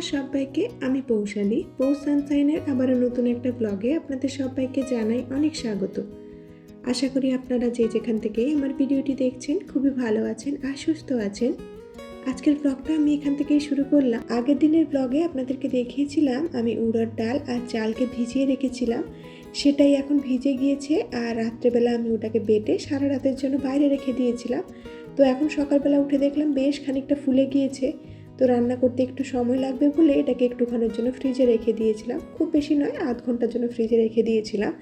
নমস্কার সবাইকে আমি পৌশালী। পৌষ সানসাইনের আবারও নতুন একটা ব্লগে আপনাদের সবাইকে জানাই অনেক স্বাগত। আশা করি আপনারা যে যেখান থেকেই আমার ভিডিওটি দেখছেন, খুবই ভালো আছেন আর সুস্থ আছেন। আজকের ব্লগটা আমি এখান থেকেই শুরু করলাম। আগের দিনের ব্লগে আপনাদেরকে দেখিয়েছিলাম, আমি উড়ার ডাল আর চালকে ভিজিয়ে রেখেছিলাম। সেটাই এখন ভিজে গিয়েছে আর রাত্রেবেলা আমি ওটাকে বেটে সারা রাতের জন্য বাইরে রেখে দিয়েছিলাম। তো এখন সকালবেলা উঠে দেখলাম বেশ খানিকটা ফুলে গিয়েছে। তো রান্না করতে একটু সময় লাগবে বলে এটাকে একটুখানের জন্য ফ্রিজে রেখে দিয়েছিলাম। খুব বেশি নয়, আধ ঘণ্টার জন্য ফ্রিজে রেখে দিয়েছিলাম।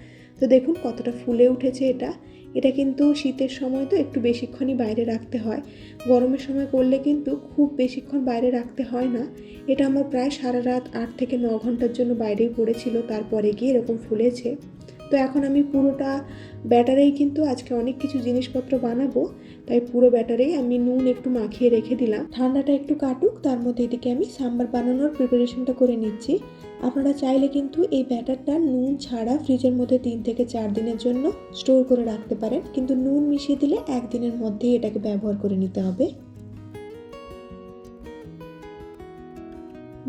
তো দেখুন কতটা ফুলে উঠেছে এটা। এটা কিন্তু শীতের সময় তো একটু বেশিক্ষণই বাইরে রাখতে হয়। গরমের সময় করলে কিন্তু খুব বেশিক্ষণ বাইরে রাখতে হয় না। এটা আমার প্রায় সারা রাত আট থেকে ন ঘণ্টার জন্য বাইরেই পড়েছিল, তারপরে গিয়ে এরকম ফুলেছে। তো এখন আমি পুরোটা ব্যাটারেই কিন্তু আজকে অনেক কিছু জিনিসপত্র বানাবো। তাই পুরো ব্যাটারেই আমি নুন একটু মাখিয়ে রেখে দিলাম। ঠান্ডাটা একটু কাটুক, তার মধ্যে এদিকে আমি সাম্বার বানানোর প্রিপারেশনটা করে নিচ্ছি। আপনারা চাইলে কিন্তু এই ব্যাটারটা নুন ছাড়া ফ্রিজের মধ্যে তিন থেকে চার দিনের জন্য স্টোর করে রাখতে পারেন। কিন্তু নুন মিশিয়ে দিলে একদিনের মধ্যেই এটাকে ব্যবহার করে নিতে হবে।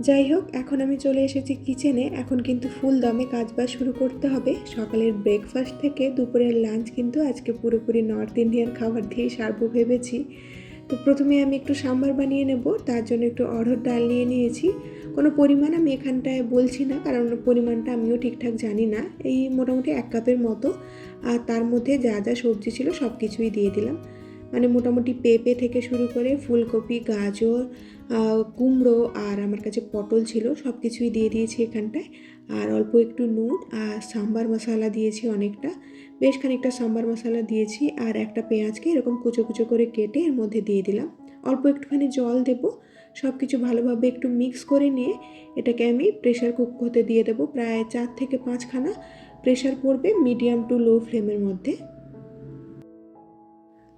যাই হোক, এখন আমি চলে এসেছি কিচেনে এখন কিন্তু ফুল দমে কাজ বাজ শুরু করতে হবে। সকালের ব্রেকফাস্ট থেকে দুপুরের লাঞ্চ কিন্তু আজকে পুরোপুরি নর্থ ইন্ডিয়ান খাবার দিয়েই সারবো ভেবেছি। তো প্রথমে আমি একটু সাম্বার বানিয়ে নেব, তার জন্য একটু অড়হর ডাল নিয়ে নিয়েছি। কোনো পরিমাণ আমি এখানটায় বলছি না, কারণ পরিমাণটা আমিও ঠিকঠাক জানি না। এই মোটামুটি এক কাপের মতো। আর তার মধ্যে যা যা সবজি ছিল সব কিছুই দিয়ে দিলাম। মানে মোটামুটি পেঁপে থেকে শুরু করে ফুলকপি, গাজর কুমড়ো আর আমার কাছে পটল ছিল সব কিছুই দিয়ে দিয়েছি এখানটায়। আর অল্প একটু নুন আর সাম্বার মশলা দিয়েছি অনেকটা। বেশ খানিকটা সাম্বার মশলা দিয়েছি আর একটা পেঁয়াজকে এরকম কুচো কুচো করে কেটে এর মধ্যে দিয়ে দিলাম। অল্প একটুখানি জল দেব সব কিছু ভালোভাবে একটু মিক্স করে নিয়ে এটাকে আমি প্রেশার কুক হতে দিয়ে দেবো। প্রায় চার থেকে পাঁচখানা প্রেশার পড়বে মিডিয়াম টু লো ফ্লেমের মধ্যে।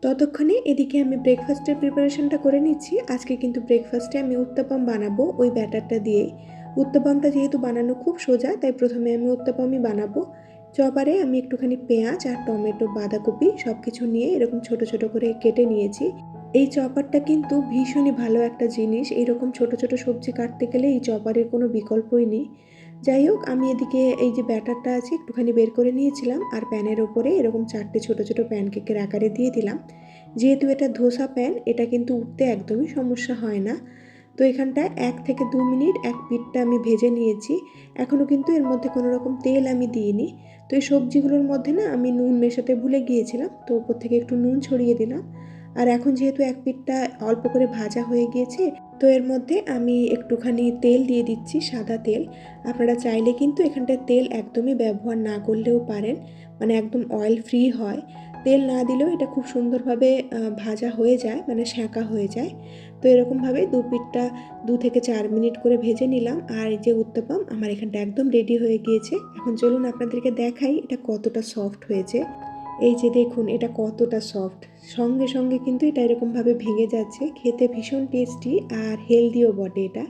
ততক্ষণে এদিকে আমি ব্রেকফাস্টের প্রিপারেশনটা করে নিচ্ছি। আজকে কিন্তু ব্রেকফাস্টে আমি উত্তাপাম বানাবো ওই ব্যাটারটা দিয়েই। উত্তাপামটা যেহেতু বানানো খুব সোজা, তাই প্রথমে আমি উত্তাপামই বানাবো। চপারে আমি একটুখানি পেঁয়াজ আর টমেটো, বাঁধাকপি সব কিছু নিয়ে এরকম ছোট ছোট করে কেটে নিয়েছি। এই চপারটা কিন্তু ভীষণই ভালো একটা জিনিস। এইরকম ছোট ছোট সবজি কাটতে গেলে এই চপারের কোনো বিকল্পই নেই। যাই হোক, আমি এদিকে এই যে ব্যাটারটা আছে একটুখানি বের করে নিয়েছিলাম আর প্যানের ওপরে এরকম চারটে ছোট ছোট প্যানকেকের আকারে দিয়ে দিলাম। যেহেতু এটা ধোসা প্যান, এটা কিন্তু উঠতে একদমই সমস্যা হয় না। তো এখানটায় এক থেকে দু মিনিট এক পিঠটা আমি ভেজে নিয়েছি। এখনও কিন্তু এর মধ্যে কোনো রকম তেল আমি দিইনি। তো এই সবজিগুলোর মধ্যে না আমি নুন মেশাতে ভুলে গিয়েছিলাম, তো ওপর থেকে একটু নুন ছড়িয়ে দিলাম। আর এখন যেহেতু এক পিঠটা অল্প করে ভাজা হয়ে গিয়েছে, তো এর মধ্যে আমি একটুখানি তেল দিয়ে দিচ্ছি, সাদা তেল। আপনারা চাইলে কিন্তু এখানটায় তেল একদমই ব্যবহার না করলেও পারেন মানে একদম অয়েল ফ্রি হয়। তেল না দিলেও এটা খুব সুন্দরভাবে ভাজা হয়ে যায় মানে সেঁকা হয়ে যায়। তো এরকমভাবে দু পিঠটা দু থেকে চার মিনিট করে ভেজে নিলাম, আর এই যে উত্তপম, আমার এখানটা একদম রেডি হয়ে গিয়েছে। এখন চলুন আপনাদেরকে দেখাই এটা কতটা সফট হয়েছে। এই যে দেখুন, এটা কতটা সফট সঙ্গে সঙ্গে কিন্তু এটা এরকমভাবে ভেঙে যাচ্ছে। খেতে ভীষণ টেস্টি আর হেলদিও বটে এটা।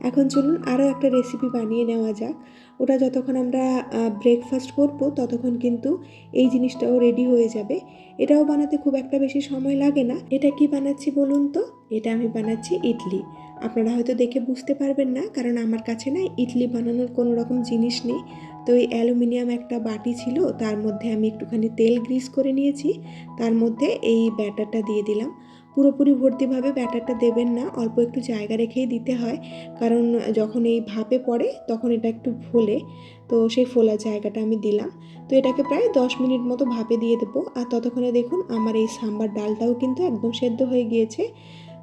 এখন চলুন আরও একটা রেসিপি বানিয়ে নেওয়া যাক। ওটা যতক্ষণ আমরা ব্রেকফাস্ট করব, ততক্ষণ কিন্তু এই জিনিসটাও রেডি হয়ে যাবে। এটাও বানাতে খুব একটা বেশি সময় লাগে না। এটা কি বানাচ্ছি বলুন তো? এটা আমি বানাচ্ছি ইডলি। আপনারা হয়তো দেখে বুঝতে পারবেন না, কারণ আমার কাছে না ইডলি বানানোর কোনো রকম জিনিস নেই। তো এই অ্যালুমিনিয়াম একটা বাটি ছিল, তার মধ্যে আমি একটুখানি তেল গ্রিস করে নিয়েছি, তার মধ্যে এই ব্যাটারটা দিয়ে দিলাম। পুরোপুরি ভর্তিভাবে ব্যাটারটা দেবেন না, অল্প একটু জায়গা রেখেই দিতে হয়, কারণ যখন এই ভাপে পড়ে তখন এটা একটু ফোলে, তো সেই ফোলা জায়গাটা আমি দিলাম। তো এটাকে প্রায় দশ মিনিট মতো ভাপে দিয়ে দেবো, আর ততক্ষণে দেখুন আমার এই সাম্বার ডালটাও কিন্তু একদম সেদ্ধ হয়ে গিয়েছে।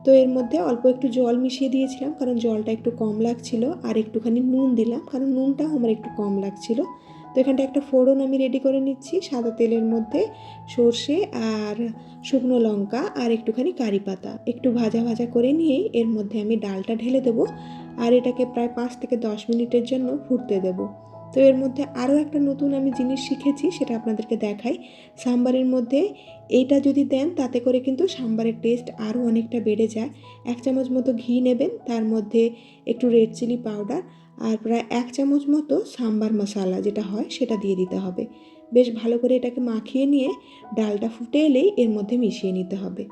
তো এর মধ্যে অল্প একটু জল মিশিয়ে দিয়েছিলাম, কারণ জলটা একটু কম লাগছিল আর একটুখানি নুন দিলাম, কারণ নুনটাও আমার একটু কম লাগছিল। তো এখানটা একটা ফোড়ন আমি রেডি করে নিচ্ছি, সাদা তেলের মধ্যে সর্ষে আর শুকনো লঙ্কা আর একটুখানি কারি পাতা। একটু ভাজা ভাজা করে নিয়েই এর মধ্যে আমি ডালটা ঢেলে দেবো আর এটাকে প্রায় পাঁচ থেকে দশ মিনিটের জন্য ফুটতে দেবো। তো এর মধ্যে আরও একটা নতুন আমি জিনিস শিখেছি, সেটা আপনাদেরকে দেখাই। সাম্বারের মধ্যে এইটা যদি দেন, তাতে করে কিন্তু সাম্বারের টেস্ট আরও অনেকটা বেড়ে যায়। এক চামচ মতো ঘি নেবেন, তার মধ্যে একটু রেড চিলি পাউডার আর প্রায় এক চামচ মতো সাম্বার মশলা যেটা হয়, সেটা দিয়ে দিতে হবে। বেশ ভালো করে এটাকে মাখিয়ে নিয়ে ডালটা ফুটে এলেই এর মধ্যে মিশিয়ে নিতে হবে।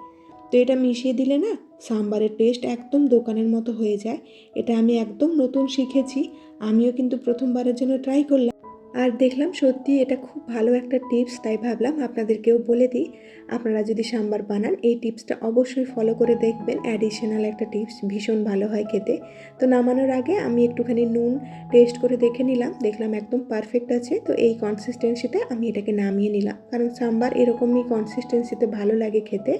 তো এটা মিশিয়ে দিলে না সাম্বারের টেস্ট একদম দোকানের মতো হয়ে যায়। এটা আমি একদম নতুন শিখেছি। আমিও কিন্তু প্রথমবারের জন্য ট্রাই করলাম। আর দেখলাম সত্যি এটা খুব ভালো একটা টিপস তাই ভাবলাম আপনাদেরকেও বলে দিই। আপনারা যদি সাম্বার বানান, এই টিপসটা অবশ্যই ফলো করে দেখবেন। অ্যাডিশনাল একটা টিপস ভীষণ ভালো হয় খেতে। তো নামানোর আগে আমি একটুখানি নুন টেস্ট করে দেখে নিলাম। দেখলাম একদম পারফেক্ট আছে। তো এই কনসিস্টেন্সিতে আমি এটাকে নামিয়ে নিলাম। কারণ সাম্বার এরকমই কনসিস্টেন্সিতে ভালো লাগে খেতে।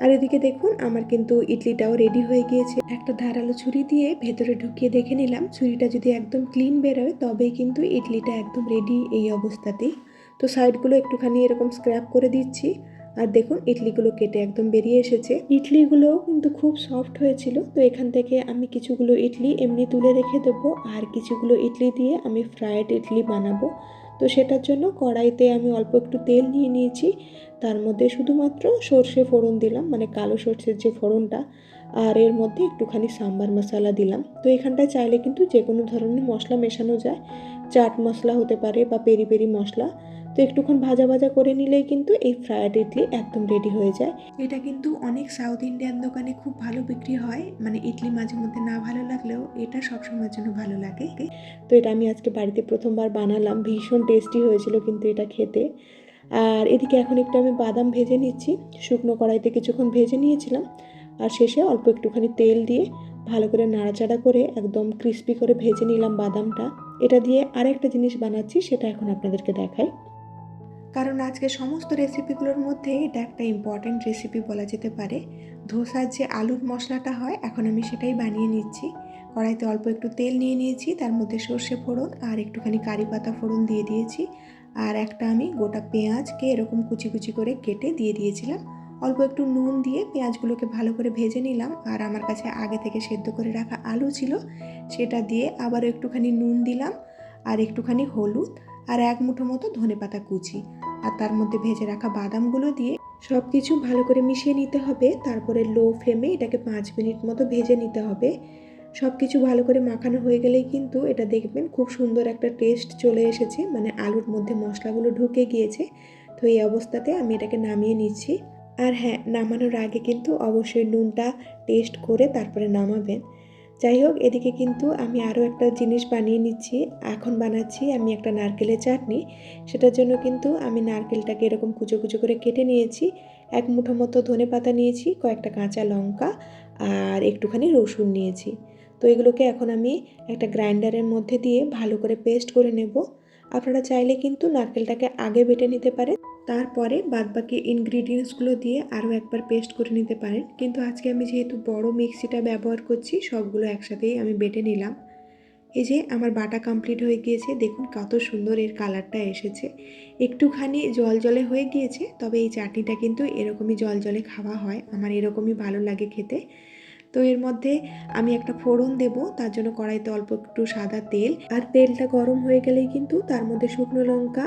আর এদিকে দেখুন, আমার কিন্তু ইডলিটাও রেডি হয়ে গিয়েছে। একটা ধারালো ছুরি দিয়ে ভেতরে ঢুকিয়ে দেখে নিলাম। ছুরিটা যদি একদম ক্লিন বেরোয়, তবেই কিন্তু ইডলিটা একদম রেডি এই অবস্থাতেই। তো সাইডগুলো একটুখানি এরকম স্ক্র্যাপ করে দিচ্ছি। আর দেখুন, ইডলিগুলো কেটে একদম বেরিয়ে এসেছে। ইডলিগুলো কিন্তু খুব সফট হয়েছিল। তো এখান থেকে আমি কিছুগুলো ইডলি এমনি তুলে রেখে দেবো। আর কিছুগুলো ইডলি দিয়ে আমি ফ্রায়েড ইডলি বানাবো। তো সেটার জন্য কড়াইতে আমি অল্প একটু তেল নিয়ে নিয়েছি। তার মধ্যে শুধুমাত্র সর্ষে ফোড়ন দিলাম মানে কালো সর্ষের যে ফোড়নটা, আর এর মধ্যে একটুখানি সাম্বার মশলা দিলাম। তো এখানটায় চাইলে কিন্তু যে কোনো ধরনের মশলা মেশানো যায়। চাট মশলা হতে পারে বা পেরি পেরি মশলা। তো একটুক্ষণ ভাজা ভাজা করে নিলেই কিন্তু এই ফ্রায়েড ইডলি একদম রেডি হয়ে যায়। এটা কিন্তু অনেক সাউথ ইন্ডিয়ান দোকানে খুব ভালো বিক্রি হয়। মানে ইডলি মাঝে মধ্যে না ভালো লাগলেও এটা সবসময়ের জন্য ভালো লাগে। তো এটা আমি আজকে বাড়িতে প্রথমবার বানালাম। ভীষণ টেস্টি হয়েছিল কিন্তু এটা খেতে। আর এদিকে এখন একটু আমি বাদাম ভেজে নিচ্ছি। শুকনো কড়াইতে কিছুক্ষণ ভেজে নিয়েছিলাম। আর শেষে অল্প একটুখানি তেল দিয়ে ভালো করে নাড়াচাড়া করে একদম ক্রিস্পি করে ভেজে নিলাম বাদামটা। এটা দিয়ে আরেকটা জিনিস বানাচ্ছি, সেটা এখন আপনাদেরকে দেখাই। কারণ আজকে সমস্ত রেসিপিগুলোর মধ্যে এটা একটা ইম্পর্ট্যান্ট রেসিপি বলা যেতে পারে। ধোসার যে আলুর মশলাটা হয়, এখন আমি সেটাই বানিয়ে নিচ্ছি। কড়াইতে অল্প একটু তেল নিয়ে নিয়েছি, তার মধ্যে সর্ষে ফোড়ন আর একটুখানি কারি পাতা ফোড়ন দিয়ে দিয়েছি। আর একটা আমি গোটা পেঁয়াজকে এরকম কুচি কুচি করে কেটে দিয়ে দিয়েছিলাম। অল্প একটু নুন দিয়ে পেঁয়াজগুলোকে ভালো করে ভেজে নিলাম। আর আমার কাছে আগে থেকে সেদ্ধ করে রাখা আলু ছিল, সেটা দিয়ে আবারও একটুখানি নুন দিলাম আর একটুখানি হলুদ আর এক মুঠো মতো ধনে পাতা কুচি। আর তার মধ্যে ভেজে রাখা বাদামগুলো দিয়ে সব কিছু ভালো করে মিশিয়ে নিতে হবে। তারপরে লো ফ্লেমে এটাকে পাঁচ মিনিট মতো ভেজে নিতে হবে। সব কিছু ভালো করে মাখানো হয়ে গেলেই কিন্তু এটা দেখবেন খুব সুন্দর একটা টেস্ট চলে এসেছে। মানে আলুর মধ্যে মশলাগুলো ঢুকে গিয়েছে। তো এই অবস্থাতে আমি এটাকে নামিয়ে নিচ্ছি। আর হ্যাঁ নামানোর আগে কিন্তু অবশ্যই নুনটা টেস্ট করে তারপরে নামাবেন। যাই হোক, এদিকে কিন্তু আমি আরও একটা জিনিস বানিয়ে নিচ্ছি। এখন বানাচ্ছি আমি একটা নারকেলের চাটনি। সেটার জন্য কিন্তু আমি নারকেলটাকে এরকম কুচো কুচো করে কেটে নিয়েছি। এক মুঠো মতো ধনে পাতা নিয়েছি, কয়েকটা কাঁচা লঙ্কা আর একটুখানি রসুন নিয়েছি। তো এগুলোকে এখন আমি একটা গ্রাইন্ডারের মধ্যে দিয়ে ভালো করে পেস্ট করে নেব। আপনারা চাইলে কিন্তু নারকেলটাকে আগে বেটে নিতে পারেন, তারপরে বাদবাকি ইনগ্রিডিয়েন্টসগুলো দিয়ে আরও একবার পেস্ট করে নিতে পারেন। কিন্তু আজকে আমি যেহেতু বড় মিক্সিটা ব্যবহার করছি, সবগুলো একসাথেই আমি বেটে নিলাম। এই যে আমার বাটা কমপ্লিট হয়ে গিয়েছে, দেখুন কত সুন্দর এর কালারটা এসেছে। একটুখানি জল জলে হয়ে গিয়েছে, তবে এই চাটনিটা কিন্তু এরকমই জল জলে খাওয়া হয়, আমার এরকমই ভালো লাগে খেতে। তো এর মধ্যে আমি একটা ফোড়ন দেব, তার জন্য কড়াইতে অল্প একটু সাদা তেল। আর তেলটা গরম হয়ে গেলেই কিন্তু তার মধ্যে শুকনো লঙ্কা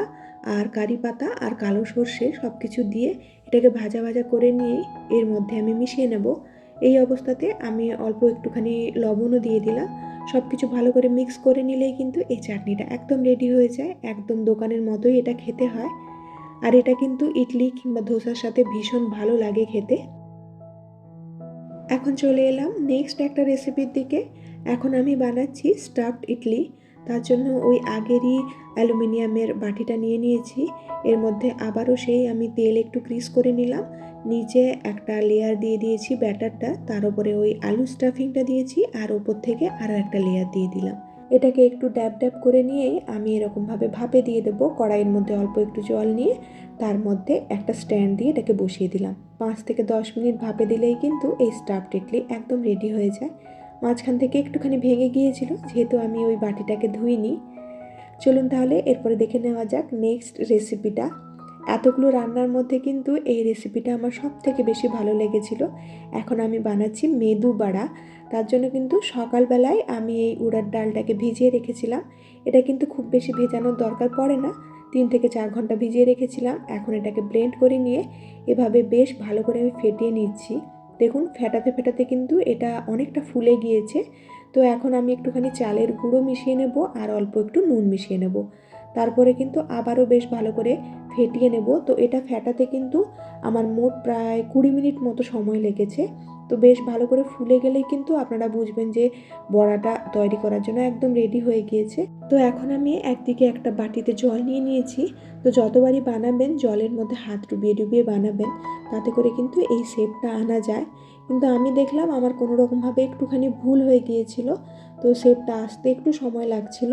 আর কারি পাতা আর কালো সর্ষে সব কিছু দিয়ে এটাকে ভাজা ভাজা করে নিয়ে এর মধ্যে আমি মিশিয়ে নেব। এই অবস্থাতে আমি অল্প একটুখানি লবণও দিয়ে দিলাম। সব কিছু ভালো করে মিক্স করে নিলেই কিন্তু এই চাটনিটা একদম রেডি হয়ে যায়, একদম দোকানের মতোই এটা খেতে হয়। আর এটা কিন্তু ইডলি কিংবা ধোসার সাথে ভীষণ ভালো লাগে খেতে। এখন চলে এলাম নেক্সট একটা রেসিপির দিকে। এখন আমি বানাচ্ছি স্টাফড ইডলি। তার জন্য ওই আগেরই অ্যালুমিনিয়ামের বাটিটা নিয়ে নিয়েছি। এর মধ্যে আবারও সেই আমি তেল একটু ক্রিস করে নিলাম। নিচে একটা লেয়ার দিয়ে দিয়েছি ব্যাটারটা তার উপরে ওই আলু স্টাফিংটা দিয়েছি। আর ওপর থেকে আরও একটা লেয়ার দিয়ে দিলাম। এটাকে একটু ড্যাব ড্যাব করে নিয়েই আমি এরকমভাবে ভাপে দিয়ে দেবো কড়াইয়ের মধ্যে অল্প একটু জল নিয়ে তার মধ্যে একটা স্ট্যান্ড দিয়ে এটাকে বসিয়ে দিলাম। পাঁচ থেকে দশ মিনিট ভাপে দিলেই কিন্তু এই স্টাফড ইডলি একদম রেডি হয়ে যায়। মাঝখান থেকে একটুখানি ভেঙে গিয়েছিল, যেহেতু আমি ওই বাটিটাকে ধুইনি। চলুন তাহলে এরপরে দেখে নেওয়া যাক নেক্সট রেসিপিটা। এতগুলো রান্নার মধ্যে কিন্তু এই রেসিপিটা আমার সব থেকে বেশি ভালো লেগেছিল। এখন আমি বানাচ্ছি মেদু বাড়া। তার জন্য কিন্তু সকালবেলায় আমি এই উড়ার ডালটাকে ভিজিয়ে রেখেছিলাম। এটা কিন্তু খুব বেশি ভেজানোর দরকার পড়ে না। তিন থেকে চার ঘণ্টা ভিজিয়ে রেখেছিলাম। এখন এটাকে ব্লেন্ড করে নিয়ে এভাবে বেশ ভালো করে আমি ফেটিয়ে নিচ্ছি। দেখুন, ফেটাতে ফেটাতে কিন্তু এটা অনেকটা ফুলে গিয়েছে। তো এখন আমি একটুখানি চালের গুঁড়ো মিশিয়ে নেব আর অল্প একটু নুন মিশিয়ে নেব। তারপরে কিন্তু আবারও বেশ ভালো করে ফেটিয়ে নেব। তো এটা ফেটাতে কিন্তু আমার মোট প্রায় কুড়ি মিনিট মতো সময় লেগেছে। তো বেশ ভালো করে ফুলে গেলেই কিন্তু আপনারা বুঝবেন যে বড়াটা তৈরি করার জন্য একদম রেডি হয়ে গিয়েছে। তো এখন আমি একদিকে একটা বাটিতে জল নিয়ে নিয়েছি। তো যতবারই বানাবেন, জলের মধ্যে হাত ডুবিয়ে ডুবিয়ে বানাবেন, তাতে করে কিন্তু এই শেপটা আনা যায়। কিন্তু আমি দেখলাম আমার কোনো রকমভাবে একটুখানি ভুল হয়ে গিয়েছিল। তো শেপটা আসতে একটু সময় লাগছিল।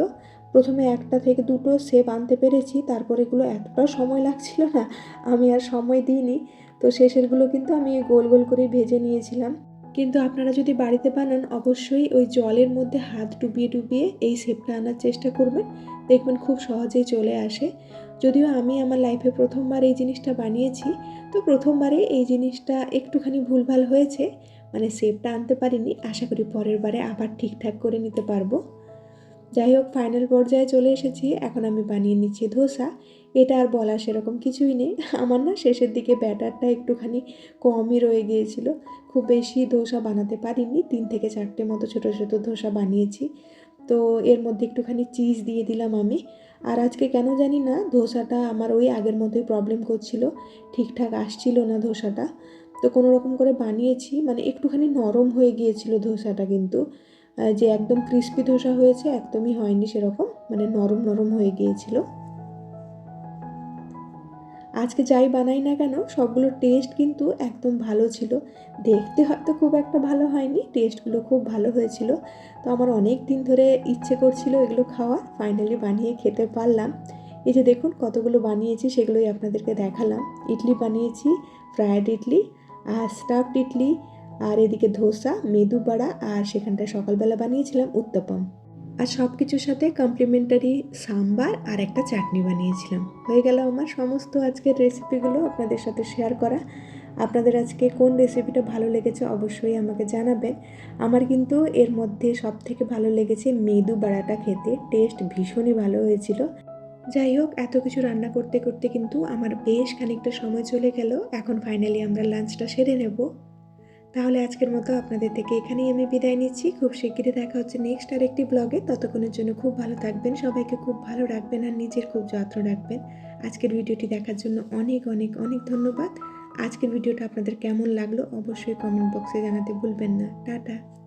প্রথমে একটা থেকে দুটো শেপ আনতে পেরেছি, তারপর এগুলো এতটা সময় লাগছিল না, আমি আর সময় দিইনি। তো শেষেরগুলো কিন্তু আমি গোল গোল করে ভেজে নিয়েছিলাম। কিন্তু আপনারা যদি বাড়িতে বানান, অবশ্যই ওই জলের মধ্যে হাত ডুবিয়ে ডুবিয়ে এই শেপটা আনার চেষ্টা করবেন। দেখবেন খুব সহজেই চলে আসে। যদিও আমি আমার লাইফে প্রথমবার এই জিনিসটা বানিয়েছি, তো প্রথমবারে এই জিনিসটা একটুখানি ভুলভাল হয়েছে মানে শেপটা আনতে পারিনি। আশা করি পরের বারে আবার ঠিকঠাক করে নিতে পারব। যাই হোক ফাইনাল পর্যায়ে চলে এসেছি। এখন আমি বানিয়ে নিচ্ছি ধোসা। এটা আর বলা সেরকম কিছুই নেই। আমার না শেষের দিকে ব্যাটারটা একটুখানি কমই রয়ে গিয়েছিল। খুব বেশি ধোসা বানাতে পারিনি। তিন থেকে চারটে মতো ছোটো ছোটো ধোসা বানিয়েছি। তো এর মধ্যে একটুখানি চিজ দিয়ে দিলাম আমি। আর আজকে কেন জানি না, ধোসাটা আমার ওই আগের মতোই প্রবলেম করছিল। ঠিকঠাক আসছিল না ধোসাটা। তো কোনো রকম করে বানিয়েছি। মানে একটুখানি নরম হয়ে গিয়েছিল ধোসাটা কিন্তু। যে একদম ক্রিস্পি ধোসা হয়েছে, একদমই হয়নি সেরকম মানে নরম নরম হয়ে গিয়েছিল। আজকে যাই বানাই না কেন, সবগুলোর টেস্ট কিন্তু একদম ভালো ছিল। দেখতে হয়তো খুব একটা ভালো হয়নি টেস্টগুলো খুব ভালো হয়েছিল। তো আমার অনেক দিন ধরে ইচ্ছে করছিল এগুলো খাওয়া ফাইনালি বানিয়ে খেতে পারলাম। এই যে দেখুন কতগুলো বানিয়েছি, সেগুলোই আপনাদেরকে দেখালাম। ইডলি বানিয়েছি ফ্রায়েড ইডলি, আর স্টাফড ইডলি আর এদিকে ধোসা মেদু বড়া আর সেখানটায় সকালবেলা বানিয়েছিলাম উত্তপম। আর সব কিছুর সাথে কমপ্লিমেন্টারি সাম্বার আর একটা চাটনি বানিয়েছিলাম। হয়ে গেল আমার সমস্ত আজকের রেসিপিগুলো আপনাদের সাথে শেয়ার করা। আপনাদের আজকে কোন রেসিপিটা ভালো লেগেছে অবশ্যই আমাকে জানাবেন। আমার কিন্তু এর মধ্যে সব থেকে ভালো লেগেছে মেদু বাড়াটা খেতে। টেস্ট ভীষণই ভালো হয়েছিল। যাই হোক, এত কিছু রান্না করতে করতে কিন্তু আমার বেশ খানিকটা সময় চলে গেল। এখন ফাইনালি আমরা লাঞ্চটা সেরে নেব। তাহলে আজকের মতো আপনাদের থেকে এখানেই আমি বিদায় নিচ্ছি। খুব শিগগিরই দেখা হচ্ছে নেক্সট আর একটি ব্লগে ততক্ষণের জন্য খুব ভালো থাকবেন, সবাইকে খুব ভালো রাখবেন আর নিজের খুব যত্ন রাখবেন। আজকের ভিডিওটি দেখার জন্য অনেক অনেক অনেক ধন্যবাদ। আজকের ভিডিওটা আপনাদের কেমন লাগল অবশ্যই কমেন্ট বক্সে জানাতে ভুলবেন না। টাটা।